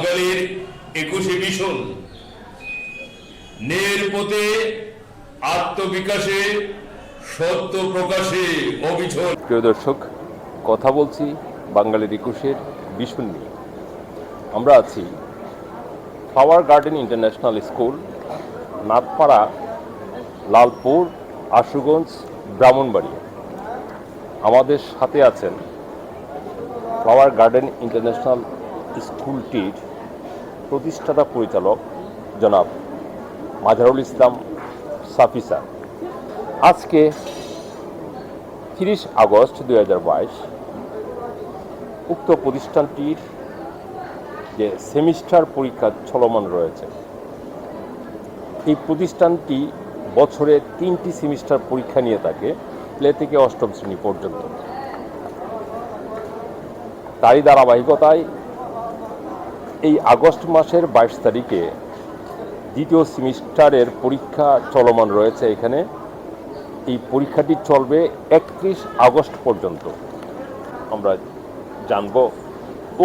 বাঙালির একুশে মিশন নের পথে আত্মবিকাশে সত্য প্রকাশে অবিচল। প্রিয় দর্শক, কথা বলছি বাঙালির একুশের ভীষণ নিয়ে। আমরা আছি flower garden international school Nathpara Lalpur, Ashuganj, Brahmanbaria. আমাদের সাথে আছেন ফ্লাওয়ার গার্ডেন ইন্টারন্যাশনাল স্কুলটির প্রতিষ্ঠাতা পরিচালক জনাব মাজারুল ইসলাম সাফিসা আজকে তিরিশ আগস্ট দু হাজার বাইশ উক্ত প্রতিষ্ঠানটির যে সেমিস্টার পরীক্ষা চলমান রয়েছে, এই প্রতিষ্ঠানটি বছরে তিনটি সেমিস্টার পরীক্ষা নিয়ে থাকে, প্লে থেকে অষ্টম শ্রেণি পর্যন্ত। তারই ধারাবাহিকতায় এই আগস্ট মাসের বাইশ তারিখে দ্বিতীয় সেমিস্টারের পরীক্ষা চলমান রয়েছে এখানে। এই পরীক্ষাটি চলবে একত্রিশ আগস্ট পর্যন্ত। আমরা জানব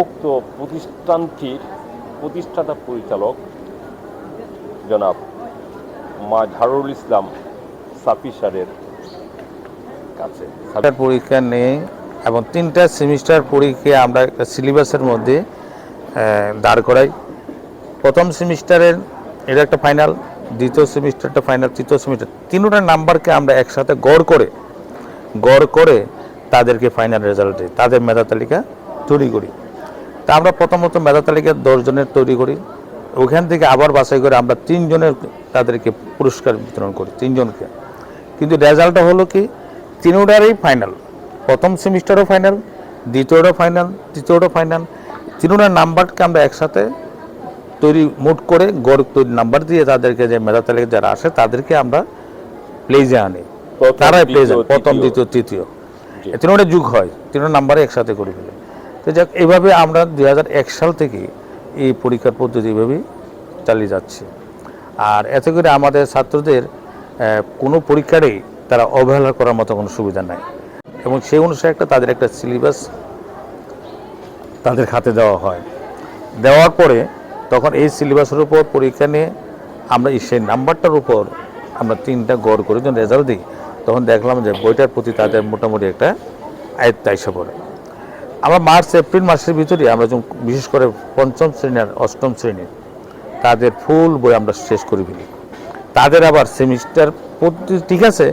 উক্ত প্রতিষ্ঠানটির প্রতিষ্ঠাতা পরিচালক জনাব মাঝারুল ইসলাম সাফি স্যারের কাছে। পরীক্ষা নেই এবং তিনটা সেমিস্টার পরীক্ষা আমরা একটা সিলেবাসের মধ্যে দাঁড় করাই। প্রথম সেমিস্টারের এটা একটা ফাইনাল দ্বিতীয় সেমিস্টারটা ফাইনাল তৃতীয় সেমিস্টার, তিনটা নাম্বারকে আমরা একসাথে গড় করে গড় করে তাদেরকে ফাইনাল রেজাল্ট দিই, তাদের মেধা তালিকা তৈরি করি। তা আমরা প্রথমত মেধা তালিকা দশজনের তৈরি করি, ওখান থেকে আবার বাছাই করে আমরা তিনজনের তাদেরকে পুরস্কার বিতরণ করি তিনজনকে কিন্তু রেজাল্টটা হলো কি, তিনোটারই ফাইনাল প্রথম সেমিস্টারও ফাইনাল দ্বিতীয়টা ফাইনাল তৃতীয়টা ফাইনাল তিনোটার নাম্বারকে আমরা একসাথে তৈরি মোট করে গড় তৈরি নাম্বার দিয়ে তাদেরকে যে মেধা তালিকা যারা আসে তাদেরকে আমরা প্লেজে আনি। তারাই প্লেজে প্রথম দ্বিতীয় তৃতীয়। তিনোটা যুগ হয় তিনোটা নাম্বারে একসাথে করে ফেলে। তো যাক এভাবে আমরা দু হাজার এক সাল থেকে এই পরীক্ষার পদ্ধতি এভাবেই চালিয়ে যাচ্ছি। আর এতে করে আমাদের ছাত্রদের কোনো পরীক্ষারেই তারা অবহেলা করার মতো কোনো সুবিধা নাই। এবং সেই অনুসারে একটা তাদের একটা সিলেবাস তাদের হাতে দেওয়া হয়। দেওয়ার পরে তখন এই সিলেবাসের উপর পরীক্ষা নিয়ে আমরা এই সেই নাম্বারটার উপর আমরা তিনটা গড় করে যখন রেজাল্ট দিই, তখন দেখলাম যে বইটার প্রতি তাদের মোটামুটি একটা আয়ত্ত এসে পড়ে। আমরা মার্চ, এপ্রিল মাসের ভিতরে আমরা যখন বিশেষ করে পঞ্চম শ্রেণি আর অষ্টম শ্রেণির তাদের ফুল বই আমরা শেষ করে ফেলি। তাদের আবার সেমিস্টার পদ্ধতি ঠিক আছে,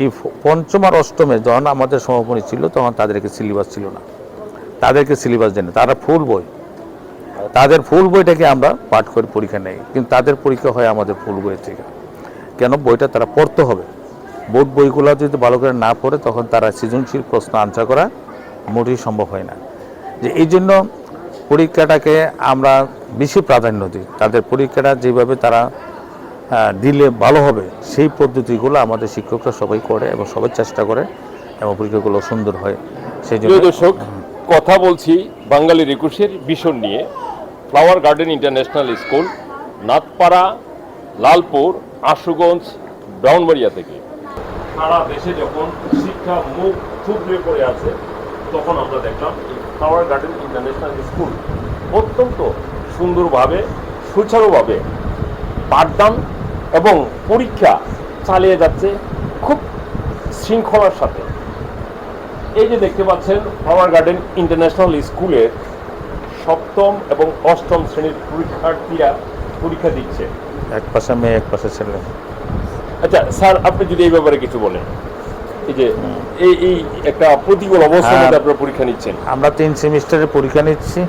এই পঞ্চম আর অষ্টমে যখন আমাদের সমাপনী ছিল, তখন তাদেরকে সিলেবাস ছিল না। তাদেরকে সিলেবাস দেন তারা ফুল বই। তাদের ফুল বইটাকে আমরা পাঠ করে, পরীক্ষা নেই। কিন্তু তাদের পরীক্ষা হয় আমাদের ফুল বই থেকে। কেন? বইটা তারা পড়তে হবে। বোর্ড বইগুলো যদি ভালো করে না পড়ে, তখন তারা সৃজনশীল প্রশ্ন আনসার করা মোটেই সম্ভব হয় না। যে এই জন্য পরীক্ষাটাকে আমরা বেশি প্রাধান্য দিই। তাদের পরীক্ষাটা যেভাবে তারা দিলে ভালো হবে, সেই পদ্ধতিগুলো আমাদের শিক্ষকরা সবাই করে এবং সবাই চেষ্টা করে এবং পরীক্ষাগুলো সুন্দর হয়। সেই জন্য দর্শক কথা বলছি বাঙালির একুশের ভীষণ নিয়ে। Flower garden international school Nathpara, Lalpur, Ashuganj, Brahmanbaria থেকে। সারা দেশে যখন শিক্ষা মুখ থুবড়ে পড়ে আছে, তখন আমরা দেখলাম ফ্লাওয়ার গার্ডেন ইন্টারন্যাশনাল স্কুল অত্যন্ত সুন্দরভাবে, সুচারুভাবে পাঠদান এবং পরীক্ষা চালিয়ে যাচ্ছে খুব শৃঙ্খলার সাথে। এই যে দেখতে পাচ্ছেন ফ্লাওয়ার গার্ডেন ইন্টারন্যাশনাল স্কুলের সপ্তম এবং অষ্টম শ্রেণির পরীক্ষার্থীরা পরীক্ষা দিচ্ছে। এক পাশে মেয়ে এক পাশে ছেলে। আচ্ছা স্যার আপনি যদি এই ব্যাপারে কিছু বলেন। এই যে এই এই একটা প্রতিকূল অবস্থার হ্যাঁ। মধ্যে আপনারা পরীক্ষা নিচ্ছেন। আমরা তিন সেমিস্টারের পরীক্ষা নিচ্ছি।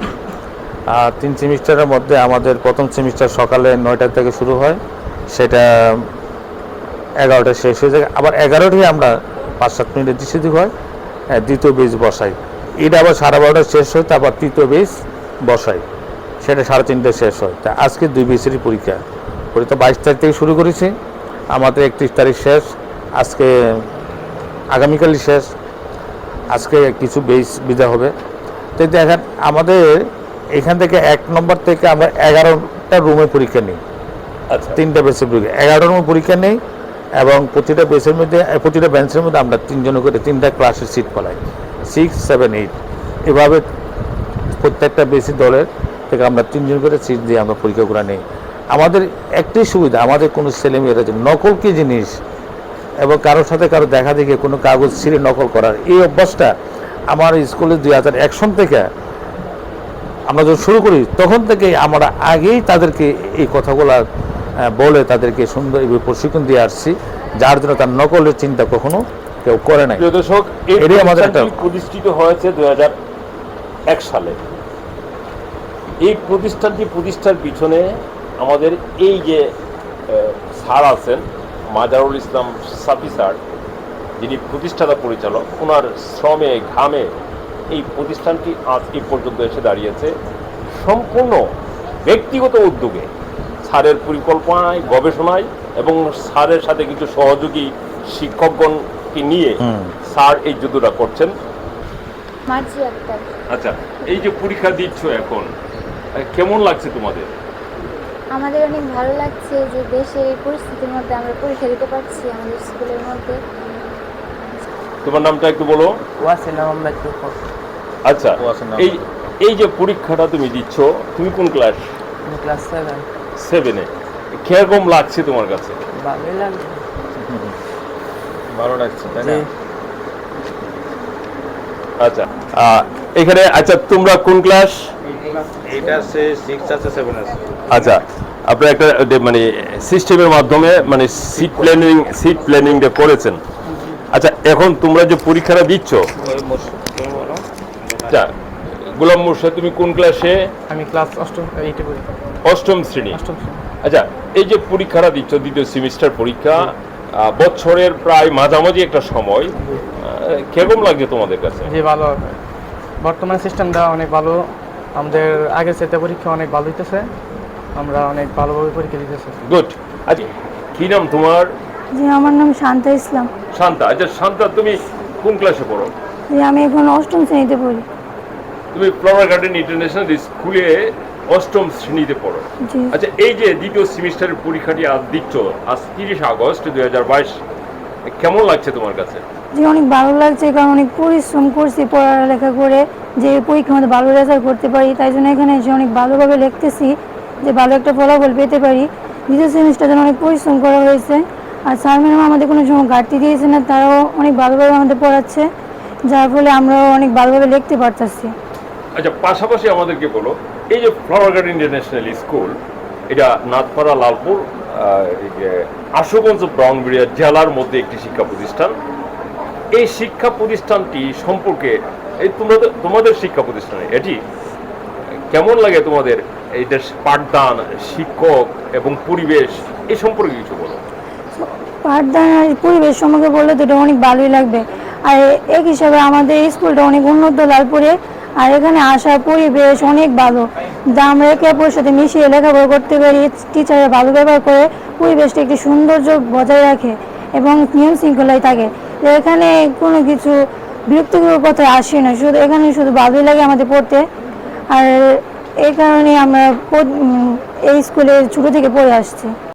আর তিন সেমিস্টারের মধ্যে আমাদের প্রথম সেমিস্টার সকালে নয়টা থেকে শুরু হয়। সেটা এগারোটা শেষ হয়ে যায়। আবার এগারোটায় আমরা পাঁচ সাত মিনিটের দিকে হয়। হ্যাঁ, দ্বিতীয় বেজ বসাই। এটা আবার সাড়ে বারোটা শেষ হয় তারপর তৃতীয় বেজ বসাই। সেটা সাড়ে তিনটে শেষ হয়। তা আজকে দুই বেসেরই পরীক্ষা। পরীক্ষা বাইশ তারিখ থেকে শুরু করেছি। আমাদের একত্রিশ তারিখ শেষ। আজকে আগামীকালই শেষ। আজকে কিছু বেস বিদা হবে। তো দেখেন আমাদের এখান থেকে এক নম্বর থেকে আমরা এগারোটা রুমে পরীক্ষা নিই। আচ্ছা। তিনটা বেসের পরীক্ষা। এগারোটা রুমে পরীক্ষা নেই। এবং প্রতিটা বেসের মধ্যে প্রতিটা বেঞ্চের মধ্যে আমরা তিনজন করে তিনটা ক্লাসের সিট পালাই। সিক্স সেভেন এইট এভাবে প্রত্যেকটা বেসি দলের থেকে আমরা তিনজন করে সিট দিয়ে আমরা পরীক্ষা পরীক্ষাগুলো নিই। আমাদের একটাই সুবিধা, আমাদের কোনো ছেলেমেয়েরা যে নকল কি জিনিস এবং কারোর সাথে কারও দেখা দেখে, কোনো কাগজ ছিঁড়ে নকল করার, এই অভ্যাসটা আমার স্কুলে দুই হাজার এক সন থেকে আমরা যখন শুরু করি, তখন থেকে আমরা আগেই তাদেরকে এই কথাগুলো বলে তাদেরকে সুন্দর প্রশিক্ষণ দিয়ে আসছি যার জন্য তার নকলের চিন্তা কখনো কেউ করে নাই। প্রিয় দর্শক এটাই আমাদের একটা- প্রতিষ্ঠিত হয়েছে দুই এক সালে। এই প্রতিষ্ঠানটি প্রতিষ্ঠার পিছনে আমাদের এই যে স্যার আছেন মাজারুল ইসলাম সাফি স্যার যিনি প্রতিষ্ঠাতা পরিচালক ওনার শ্রমে ঘামে এই প্রতিষ্ঠানটি আজ এই পর্যন্ত এসে দাঁড়িয়েছে। সম্পূর্ণ ব্যক্তিগত উদ্যোগে স্যারের পরিকল্পনায় গবেষণায় এবং স্যারের সাথে কিছু সহযোগী শিক্ষকগণকে নিয়ে। স্যার এই যুদ্ধটা করছেন। আচ্ছা এই যে পরীক্ষা দিচ্ছ এখন কেমন লাগছে তোমাদের? আমাদের অনেক ভালো লাগছে যে দেশের এই পরিস্থিতির মধ্যে আমরা পরীক্ষা দিতে পারছি আমাদের স্কুলের মধ্যে। তোমার নামটা একটু বলো। ওয়াসিলা মোহাম্মদ তুফান আচ্ছা। এই এই যে পরীক্ষাটা তুমি দিচ্ছ তুমি কোন ক্লাস ক্লাস সেভেন সেভেনে কীরকম লাগছে তোমার কাছে? ভালোই লাগছে। ভালো লাগছে তাই আচ্ছা এখানে আচ্ছা তোমরা কোন ক্লাস আছে সিক্স আছে সেভেন আছে। আচ্ছা আপনারা একটা মানে সিস্টেমের মাধ্যমে মানে সিট প্ল্যানিং সিট প্ল্যানিংটা করেছেন। আচ্ছা এখন তোমরা যে পরীক্ষাটা দিচ্ছ আচ্ছা গোলাম মোর্শেদ তুমি কোন ক্লাসে আমি ক্লাস অষ্টম এইটে পড়ি। অষ্টম শ্রেণি। অষ্টম আচ্ছা এই যে পরীক্ষাটা দিচ্ছ দ্বিতীয় সেমিস্টার পরীক্ষা বছরের প্রায় মাঝামাঝি একটা সময় কীরকম লাগছে তোমাদের কাছে? জি ভালো বর্তমান সিস্টেমটা অনেক ভালো। আমাদের আগের সেটা পরীক্ষা অনেক ভালো হইতেছে। আমরা অনেক ভালোভাবে পরীক্ষা দিতেছি। গুড আচ্ছা কি নাম তোমার? জি আমার নাম শান্তা ইসলাম। শান্তা আচ্ছা শান্তা তুমি কোন ক্লাসে পড়ো? জি আমি এখন অষ্টম শ্রেণীতে পড়ি। তুমি ফ্লাওয়ার গার্ডেন ইন্টারন্যাশনাল স্কুলে অষ্টম শ্রেণীতে পড়ো। আচ্ছা এই যে দ্বিতীয় সেমিস্টারের পরীক্ষাটি আজ দিচ্ছ আজ তিরিশ আগস্ট দুই হাজার বাইশ কেমন লাগছে তোমার কাছে? জি অনেক ভালো লাগছে কারণ অনেক পরিশ্রম করছি পড়ালেখা করে যে পরীক্ষার মধ্যে ভালো রেজাল্ট করতে পারি তাই জন্য এখানে এসে অনেক ভালোভাবে লিখতেছি যে ভালো একটা ফলাফল পেতে পারি। দ্বিতীয় সেমিস্টার জন্য অনেক পরিশ্রম করা হয়েছে আর স্যার ম্যাডাম আমাদের কোনো সময় ঘাটতি দিয়েছে না তারাও অনেক ভালোভাবে আমাদের পড়াচ্ছে যার ফলে আমরাও অনেক ভালোভাবে লিখতে পারতেছি। আচ্ছা পাশাপাশি আমাদেরকে বলো, এই যে ফ্লাওয়ার ইন্টারন্যাশনাল স্কুল এটা নাথপাড়া, লালপুর আশুগঞ্জ ব্রাউনবিড়িয়া জেলার মধ্যে একটি শিক্ষা প্রতিষ্ঠান। এই শিক্ষা প্রতিষ্ঠানটি সম্পর্কে, এই তোমাদের তোমাদের শিক্ষা প্রতিষ্ঠানে, এটি কেমন লাগে তোমাদের? এইটা পাঠদান, শিক্ষক এবং পরিবেশ এই সম্পর্কে কিছু বলো। পাঠদান আর পরিবেশ সম্পর্কে বললে তো এটা অনেক ভালোই লাগবে। আর এক হিসাবে আমাদের স্কুলটা অনেক উন্নত, লালপুরে আর এখানে আসার পরিবেশ অনেক ভালো। যা আমরা একে অপরের সাথে মিশিয়ে লেখাপড়া করতে পারি। টিচাররা ভালো ব্যবহার করে পরিবেশটা একটি সৌন্দর্য বজায় রাখে এবং নিয়ম শৃঙ্খলায় থাকে। এখানে কোনো কিছু বিরক্তিকর কথা আসে না। শুধু এখানে শুধু ভালোই লাগে আমাদের পড়তে। আর এই কারণে আমরা এই স্কুলে ছোটো থেকে পড়ে আসছি।